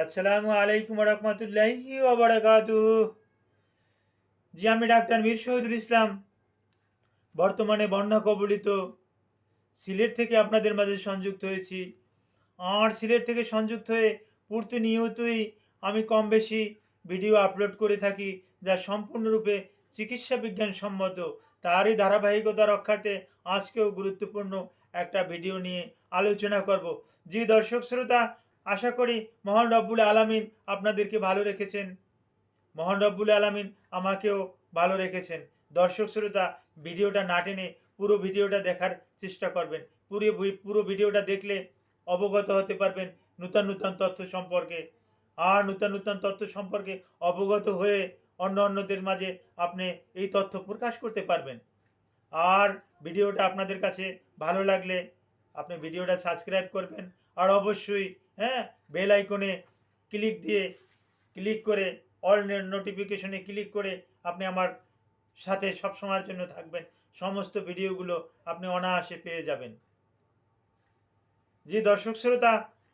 আসসালামু আলাইকুম রহমতুল্লাহি জি, আমি ডাক্তার মীর শহীদুল ইসলাম, বর্তমানে বন্যা কবলিত সিলেট থেকে আপনাদের মাঝে সংযুক্ত হয়েছি। আর সিলেট থেকে সংযুক্ত হয়ে প্রতিনিয়তই আমি কম বেশি ভিডিও আপলোড করে থাকি, যা সম্পূর্ণরূপে চিকিৎসা বিজ্ঞান সম্মত। তারই ধারাবাহিকতা রক্ষাতে আজকেও গুরুত্বপূর্ণ একটা ভিডিও নিয়ে আলোচনা করব। জি, দর্শক শ্রোতা আশা করি মহান রব্বুল আলামিন আপনাদেরকে ভালো রেখেছেন। মহান রব্বুল আলামিন আমাকেও ভালো রেখেছেন। দর্শক শ্রোতা, ভিডিওটা না টেনে পুরো ভিডিওটা দেখার চেষ্টা করবেন। পুরো পুরো ভিডিওটা দেখলে অবগত হতে পারবেন নূতন নূতন তথ্য সম্পর্কে। আর নূতন নূতন তথ্য সম্পর্কে অবগত হয়ে অন্য অন্যদের মাঝে আপনি এই তথ্য প্রকাশ করতে পারবেন। আর ভিডিওটা আপনাদের কাছে ভালো লাগলে আপনি ভিডিওটা সাবস্ক্রাইব করবেন আর অবশ্যই হ্যাঁ বেল আইকনে ক্লিক দিয়ে ক্লিক করে অল নোটিফিকেশনে ক্লিক করে আপনি আমার সাথে সব সময়ের জন্য থাকবেন। সমস্ত ভিডিওগুলো আপনি অনায়াসে পেয়ে যাবেন। যে দর্শক শ্রোতা,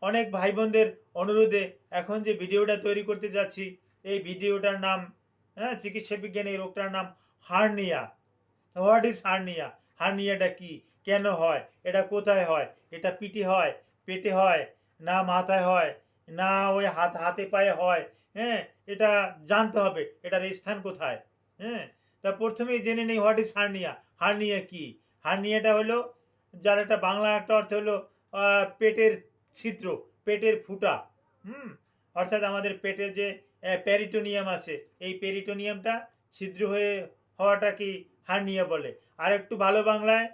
অনেক ভাই বোনদের অনুরোধে এখন যে ভিডিওটা তৈরি করতে যাচ্ছি, এই ভিডিওটার নাম হ্যাঁ চিকিৎসা বিজ্ঞানে রোগটার নাম হার্নিয়া। What is hernia? হার্নিয়াটা কি? কেন হয়? এটা কোথায় হয়? এটা পিঠে হয়, পেটে হয়, না মাথায় হয়, না ওই হাত, হাতে পায়ে হয় হ্যাঁ? এটা জানতে হবে, এটার স্থান কোথায় হ্যাঁ? তা প্রথমেই জেনে নেই হোয়াট ইজ হার্নিয়া হার্নিয়া কি? হার্নিয়াটা হলো, যার একটা বাংলা একটা অর্থ হলো পেটের ছিদ্র, পেটের ফুটা, হুম? অর্থাৎ আমাদের পেটের যে প্যারিটোনিয়াম আছে, এই পেরিটোনিয়ামটা ছিদ্র হয়ে হওয়াটা কি হার্নিয়া বলে। আর একটু ভালো বাংলায়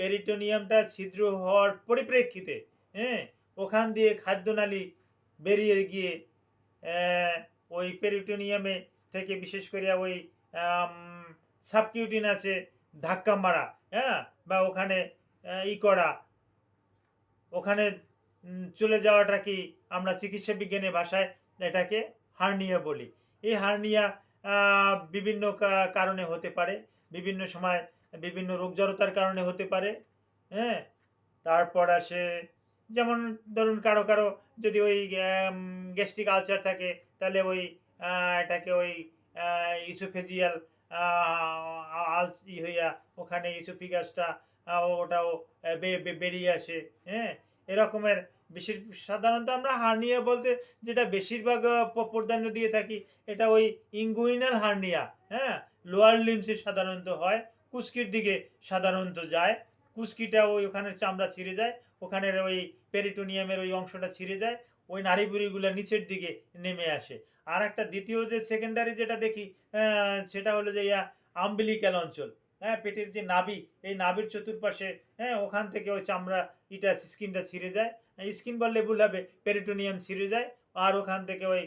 পেরিটোনিয়ামটা ছিদ্র হওয়ার পরিপ্রেক্ষিতে হ্যাঁ ওখান দিয়ে খাদ্যনালী বেরিয়ে গিয়ে ওই পেরিটোনিয়ামে থেকে বিশেষ করে ওই সাবকিউটিন আছে, ধাক্কা মারা হ্যাঁ বা ওখানে ই করা, ওখানে চলে যাওয়াটা কি আমরা চিকিৎসা বিজ্ঞানের ভাষায় এটাকে হার্নিয়া বলি। এই হার্নিয়া বিভিন্ন কারণে হতে পারে। বিভিন্ন সময় বিভিন্ন রোগ জড়তার কারণে হতে পারে হ্যাঁ? তারপর আসে, যেমন ধরুন কারও কারও যদি ওই গ্যাস্ট্রিক আলসার থাকে, তাহলে ওই এটাকে ওই ইসোফেজিয়াল আল ই হইয়া ওখানে ইসোফিগাসটা ওটাও বেরিয়ে আসে হ্যাঁ? এরকমের বেশির সাধারণত আমরা হার্নিয়া বলতে যেটা বেশিরভাগ প্রাধান্য দিয়ে থাকি, এটা ওই ইঙ্গুইনাল হার্নিয়া হ্যাঁ? লোয়ার লিমসে সাধারণত হয় কুস্কির দিকে সাধারণত যায়। কুস্কিটা ওই ওখানের চামড়া ছিঁড়ে যায়, ওখানের ওই পেরিটোনিয়ামের ওই অংশটা ছিঁড়ে যায়, ওই নাড়িভুড়িগুলো নিচের দিকে নেমে আসে। আর একটা দ্বিতীয় যে সেকেন্ডারি যেটা দেখি সেটা হলো যে ইয়া আম্বিলিক্যাল অঞ্চল। হ্যাঁ পেটের যে নাভি, এই নাভির চতুর্পাশে হ্যাঁ ওখান থেকে ওই চামড়া ইটা, স্কিনটা ছিঁড়ে যায়। স্কিন বললে ভুল হবে পেরিটোনিয়াম ছিঁড়ে যায়, আর ওখান থেকে ওই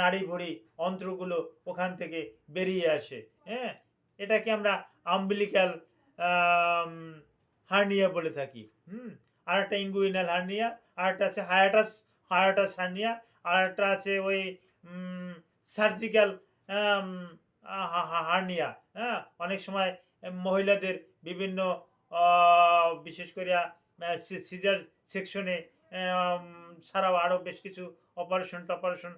নাড়ি ভুড়ি অন্ত্রগুলো ওখান থেকে বেরিয়ে আসে। হ্যাঁ এটাকে আমরা আম্বিলিক্যাল হার্নিয়া বলে থাকি। হুম? আর একটা ইঙ্গুইনাল হার্নিয়া আর একটা আছে হায়াটাস হায়াটাস হার্নিয়া আর একটা আছে ওই সার্জিক্যাল হার্নিয়া হ্যাঁ? অনেক সময় মহিলাদের বিভিন্ন বিশেষ করে সিজার সেকশনে ছাড়াও আরও বেশ কিছু অপারেশন টপারেশন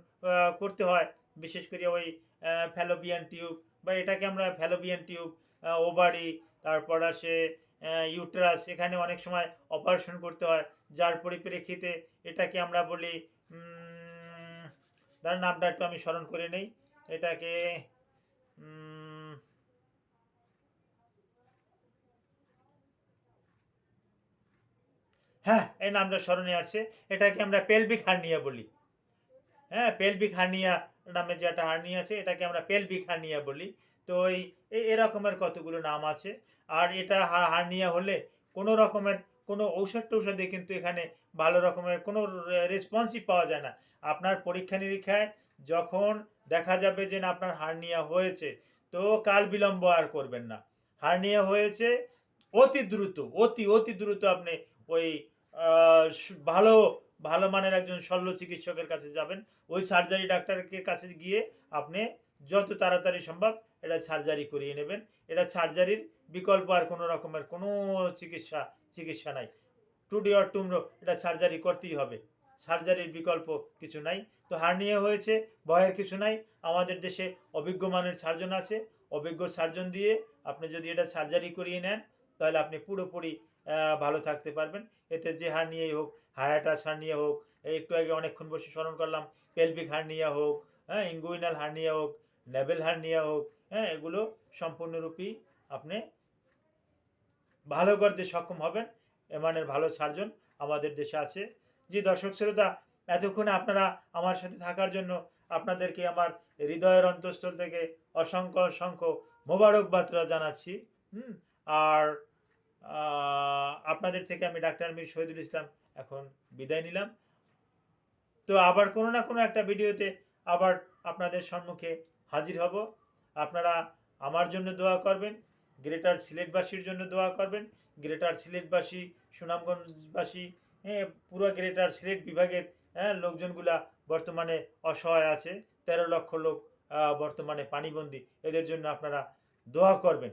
করতে হয়। বিশেষ করে ওই ফ্যালোপিয়ান টিউব বা এটাকে আমরা ফ্যালোপিয়ান টিউব ওভারি তারপর আসে ইউটেরাস, এখানে অনেক সময় অপারেশন করতে হয়। যার পরিপ্রেক্ষিতে এটাকে আমরা বলি তার নামটা একটু আমি স্মরণ করে নেই। এটাকে হ্যাঁ এই নামটা স্মরণে আসছে। এটাকে আমরা পেলভিক হার্নিয়া বলি। হ্যাঁ পেলভিক হার্নিয়া নামে যে একটা হার্নিয়া আছে, এটাকে আমরা পেলভিক হার্নিয়া বলি। তো এই এরকমের কতগুলো নাম আছে। আর এটা হার্নিয়া হলে কোনো রকমের কোনো ঔষধ টৌষধে কিন্তু এখানে ভালো রকমের কোনো রেসপন্সই পাওয়া যায় না। আপনার পরীক্ষা নিরীক্ষায় যখন দেখা যাবে যে না আপনার হার্নিয়া হয়েছে, তো কাল বিলম্ব আর করবেন না। হার্নিয়া হয়েছে অতি দ্রুত, অতি অতি দ্রুত আপনি ওই ভালো ভালো মানের একজন শল্য চিকিৎসকের কাছে যাবেন। ওই সার্জারি ডাক্তারের কাছে গিয়ে আপনি যত তাড়াতাড়ি সম্ভব এটা সার্জারি করিয়ে নেবেন। এটা সার্জারির বিকল্প আর কোনো রকমের কোনো চিকিৎসা চিকিৎসা নাই। টুডে অর টুমরো এটা সার্জারি করতেই হবে। সার্জারির বিকল্প কিছু নাই। তো হার্নিয়া হয়েছে, ভয়ের কিছু নাই। আমাদের দেশে অভিজ্ঞ মানের সার্জন আছে। অভিজ্ঞ সার্জন দিয়ে আপনি যদি এটা সার্জারি করিয়ে নেন, তাহলে আপনি পুরোপুরি ভালো থাকতে পারবেন। এতে যে হার্নিয়াই হোক, হায়াটাস নিয়ে হোক একটু আগে অনেকক্ষণ বসে স্মরণ করলাম, পেলভিক হার্নিয়া হোক হ্যাঁ ইঙ্গুইনাল হার্নিয়া হোক নেভেল হার্নিয়া হোক হ্যাঁ এগুলো সম্পূর্ণরূপী আপনি ভালো করতে সক্ষম হবেন, এমানের ভালো সার্জন আমাদের দেশে আছে। যে দর্শক শ্রোতা, এতক্ষণ আপনারা আমার সাথে থাকার জন্য আপনাদেরকে আমার হৃদয়ের অন্তঃস্থল থেকে অসংখ্য অসংখ্য মোবারকবাদ জানাচ্ছি। হুম, আর আপনাদের থেকে আমি ডাক্তার মীর শহীদুল ইসলাম এখন বিদায় নিলাম। তো আবার কোনো না কোনো একটা ভিডিওতে আবার আপনাদের সম্মুখে হাজির হব। আপনারা আমার জন্য দোয়া করবেন, গ্রেটার সিলেটবাসীর জন্য দোয়া করবেন। গ্রেটার সিলেটবাসী, সুনামগঞ্জবাসী হ্যাঁ পুরো গ্রেটার সিলেট বিভাগের হ্যাঁ লোকজনগুলা বর্তমানে অসহায় আছে। তেরো লক্ষ লোক বর্তমানে পানিবন্দী। এদের জন্য আপনারা দোয়া করবেন।